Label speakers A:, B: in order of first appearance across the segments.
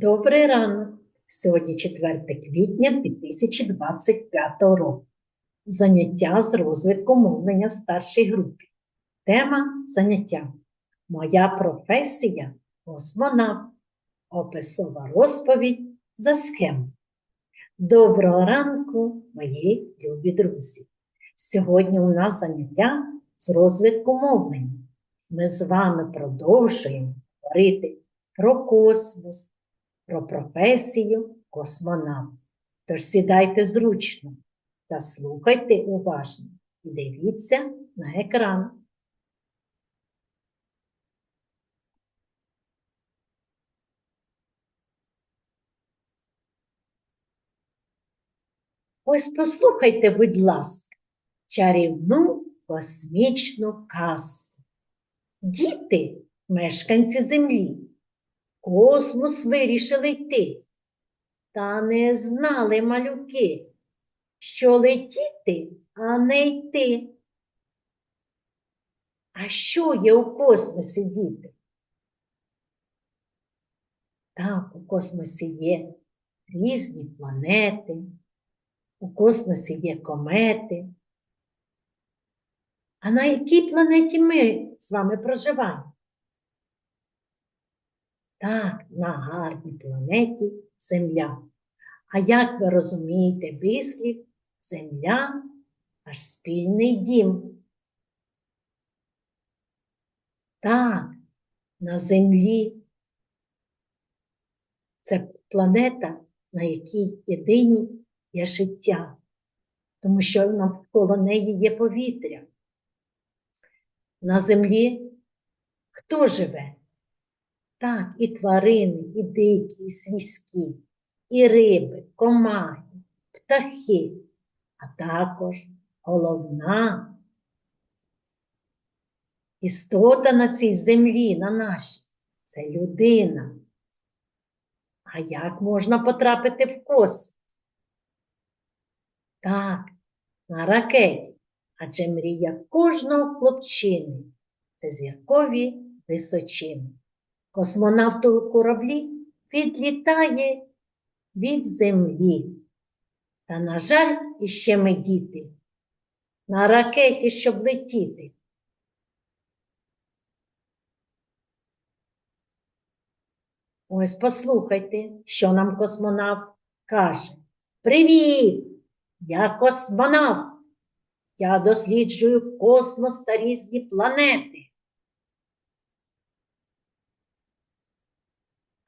A: Добрий ранок! Сьогодні 4 квітня 2025 року. Заняття з розвитку мовлення в старшій групі. Тема заняття. Моя професія космонавт. Описова розповідь за схему. Доброго ранку, мої любі друзі! Сьогодні у нас заняття з розвитку мовлення. Ми з вами продовжуємо говорити про космос, про професію космонавт. Тож сідайте зручно та слухайте уважно і дивіться на екран. Ось послухайте, будь ласка, чарівну космічну казку. Діти, мешканці Землі, космос вирішили йти. Та не знали малюки, що летіти, а не йти. А що є у космосі, діти? Так, у космосі є різні планети, у космосі є комети. А на якій планеті ми з вами проживаємо? Так, на гарній планеті Земля. А як ви розумієте вислів, Земля аж спільний дім? Так, на Землі. Це планета, на якій єдині є життя, тому що навколо неї є повітря. На землі хто живе? Так, і тварини, і дикі, і свійські, і риби, комахи, птахи, а також головна істота на цій землі, на нашій це людина. А як можна потрапити в космос? Так, на ракеті. Адже мрія кожного хлопчини це зіркові височини. Космонавт у кораблі відлітає від землі. Та, на жаль, іще ми діти на ракеті, щоб летіти. Ось послухайте, що нам космонавт каже. Привіт! Я космонавт. Я досліджую космос та різні планети.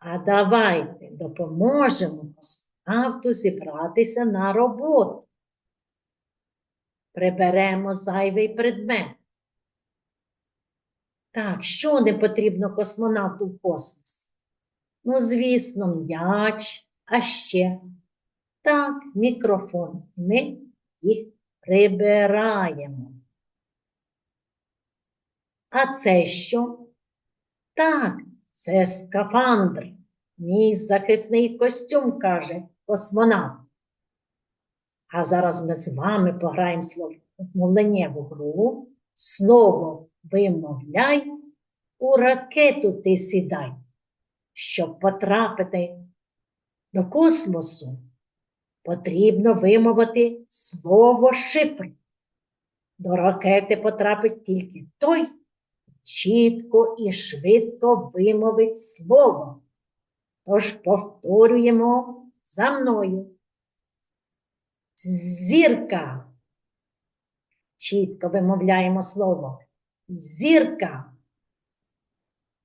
A: А давайте допоможемо космонавту зібратися на роботу. Приберемо зайвий предмет. Так, що не потрібно космонавту в космосі? Ну, звісно, м'яч, а ще так, мікрофон. Ми їх прибираємо. А це що? Так, це скафандр. Мій захисний костюм, каже космонавт. А зараз ми з вами пограємо мовленнєву гру. Слово вимовляй, у ракету ти сідай. Щоб потрапити до космосу, потрібно вимовити слово шифр. До ракети потрапить тільки той, чітко і швидко вимовить слово. Тож повторюємо за мною. Зірка. Чітко вимовляємо слово. Зірка.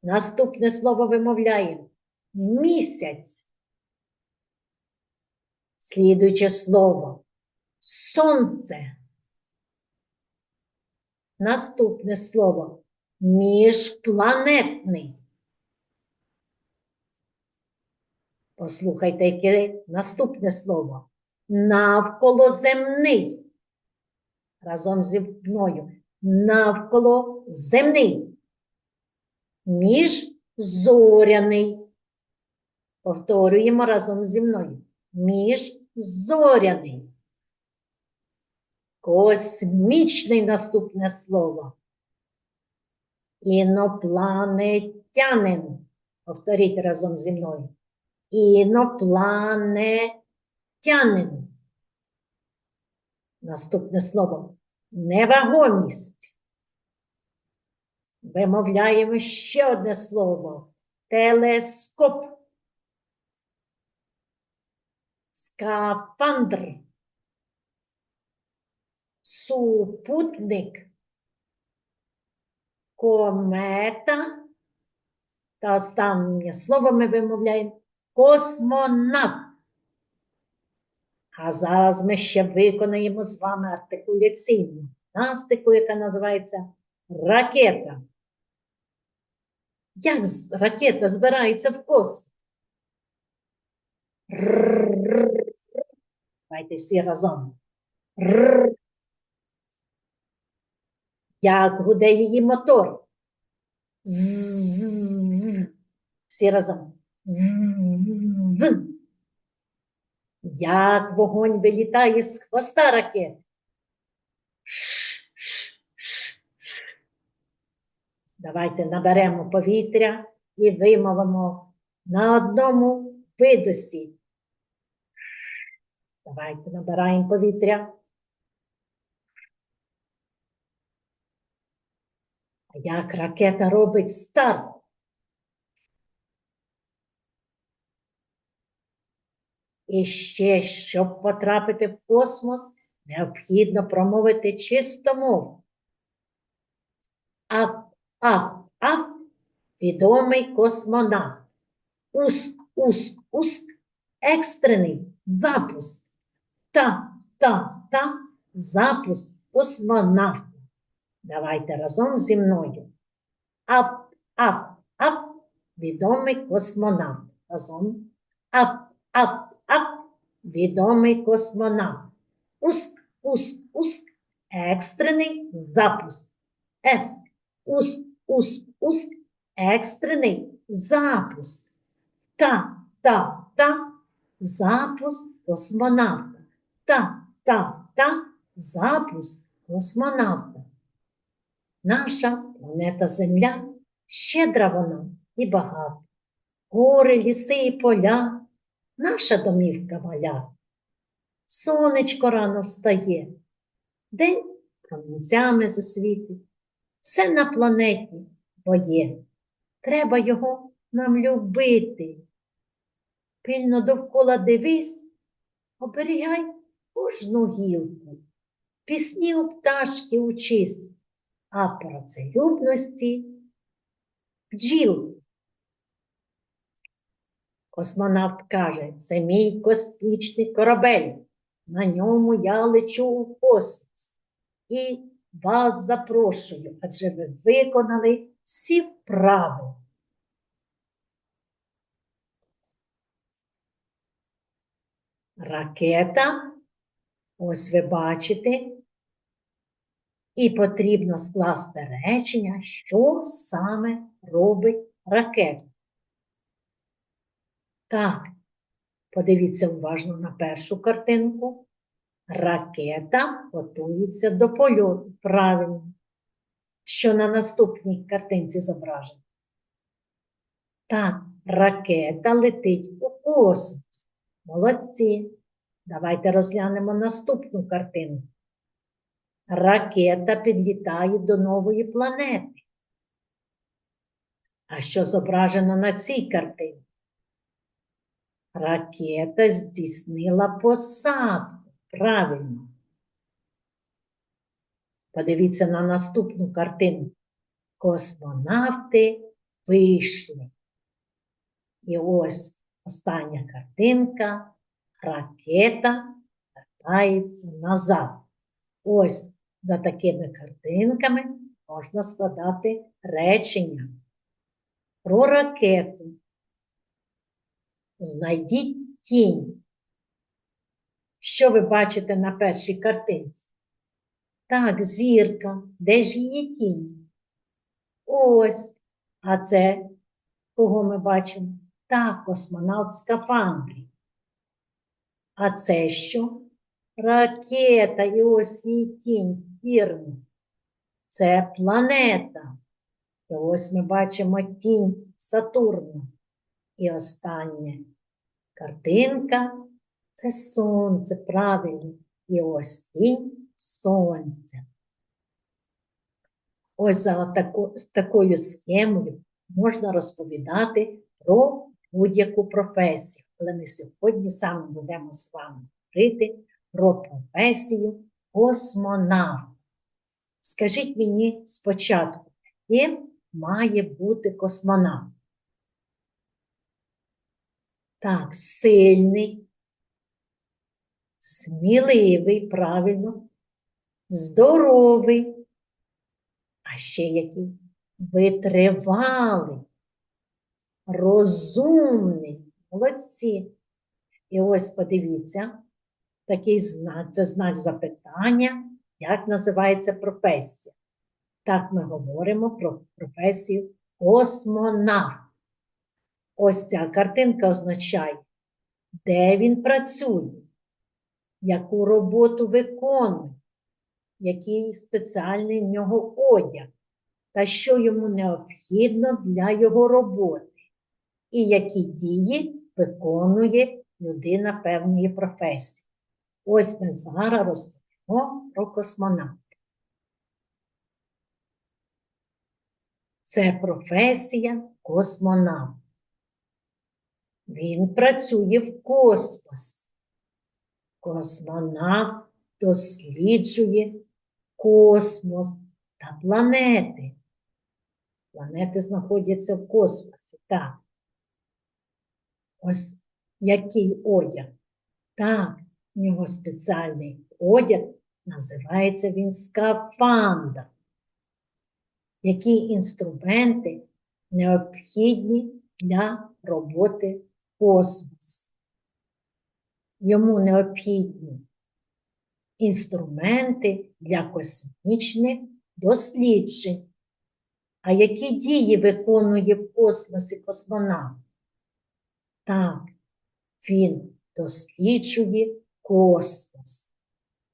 A: Наступне слово вимовляємо місяць. Слідуюче слово сонце. Наступне слово міжпланетний. Послухайте, яке наступне слово. Навколоземний. Разом зі мною. Навколоземний. Міжзоряний. Повторюємо разом зі мною. Міжзоряний. Космічний наступне слово. Інопланетянин. Повторіть разом зі мною. Інопланетянин. Наступне слово невагомість. Вимовляємо ще одне слово телескоп. Скафандр. Супутник. Комета. Та останнє слово ми вимовляємо космонавт. А зараз ми ще виконаємо з вами артикуляційну гімнастику, яка називається ракета. Як ракета збирається в космос? Давайте всі разом. Ррррр. Як гуде її мотор? Всі разом. Зззз. Як вогонь вилітає з хвоста ш. Давайте наберемо повітря і вимовимо на одному видосі. Давайте набираємо повітря. Як ракета робить старт? І ще, щоб потрапити в космос, необхідно промовити чисту мову. Аф, аф, аф, відомий космонавт. Уск, уск, уск, екстрений запуск. Та, та, та, запуск космонавта. Давайте разом зі мною. Аф, аф, аф, відомий космонавт. Разом. Аф, аф, аф, відомий космонавт. Уск, уск, уск, екстрений запуск. С, уск, уск, уск, екстрений запуск. Та, та, та, запуск космонавта. Та, та, та, запуск космонавта. Наша планета Земля щедра вона і багата. Гори, ліси і поля, наша домівка маля. Сонечко рано встає, день промінцями засвітить. Все на планеті боє. Треба його нам любити. Пильно довкола дивись, оберігай кожну гілку. Пісні у пташки учись, а про целюбності бджіл. Космонавт каже, це мій космічний корабель. На ньому я лечу у космос. І вас запрошую, адже ви виконали всі вправи. Ракета, ось ви бачите, і потрібно скласти речення, що саме робить ракета. Так, подивіться уважно на першу картинку. Ракета готується до польоту. Правильно. Що на наступній картинці зображено? Так, ракета летить у космос. Молодці. Давайте розглянемо наступну картину. Ракета підлітає до нової планети. А що зображено на цій картині? Ракета здійснила посадку. Правильно. Подивіться на наступну картину. Космонавти вийшли. І ось остання картинка. Ракета вертається назад. Ось за такими картинками можна складати речення. Про ракету. Знайдіть тінь. Що ви бачите на першій картинці? Так, зірка. Де ж її тінь? Ось. А це кого ми бачимо? Так, космонавт в скафандрі. А це що? Ракета і ось її тінь, вірно. Це планета. І ось ми бачимо тінь Сатурна. І останнє Картинка це сонце, правильно. І ось тінь сонця. Ось за таку, з такою схемою можна розповідати про будь-яку професію. Але ми сьогодні саме будемо з вами говорити про професію космонавт. Скажіть мені спочатку, ким має бути космонавт? Так, сильний, сміливий, правильно, здоровий, а ще який витривалий, розумний, молодці. І ось подивіться, такий знак, це знак запитання, як називається професія. Так ми говоримо про професію космонавт. Ось ця картинка означає, де він працює, яку роботу виконує, який спеціальний в нього одяг, та що йому необхідно для його роботи, і які дії виконує людина певної професії. Ось ми зараз розповімо про космонавта. Це професія космонавт. Він працює в космосі. Космонавт досліджує космос та планети. Планети знаходяться в космосі, так. Ось який одяг. Так, в нього спеціальний одяг, називається він скафандр. Які інструменти необхідні для роботи в космосі? Йому необхідні інструменти для космічних досліджень. А які дії виконує в космосі космонавт? Так, він досліджує космос.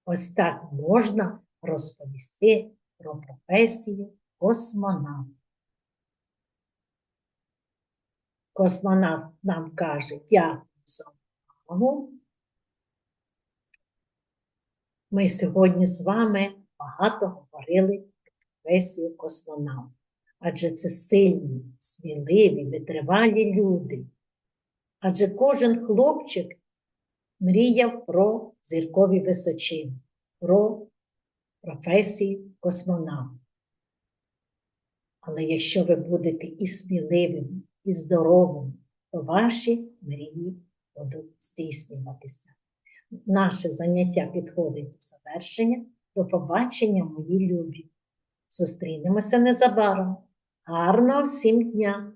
A: Ось так можна розповісти про професію космонавт. Космонавт нам каже, дякую за увагу. Ми сьогодні з вами багато говорили про професію космонавт. Адже це сильні, сміливі, витривалі люди. Адже кожен хлопчик мріяв про зіркові височини, про професію космонавта. Але якщо ви будете і сміливими, і здоровими, то ваші мрії будуть здійснюватися. Наше заняття підходить до завершення. До побачення, мої любі. Зустрінемося незабаром. Гарного всім дня!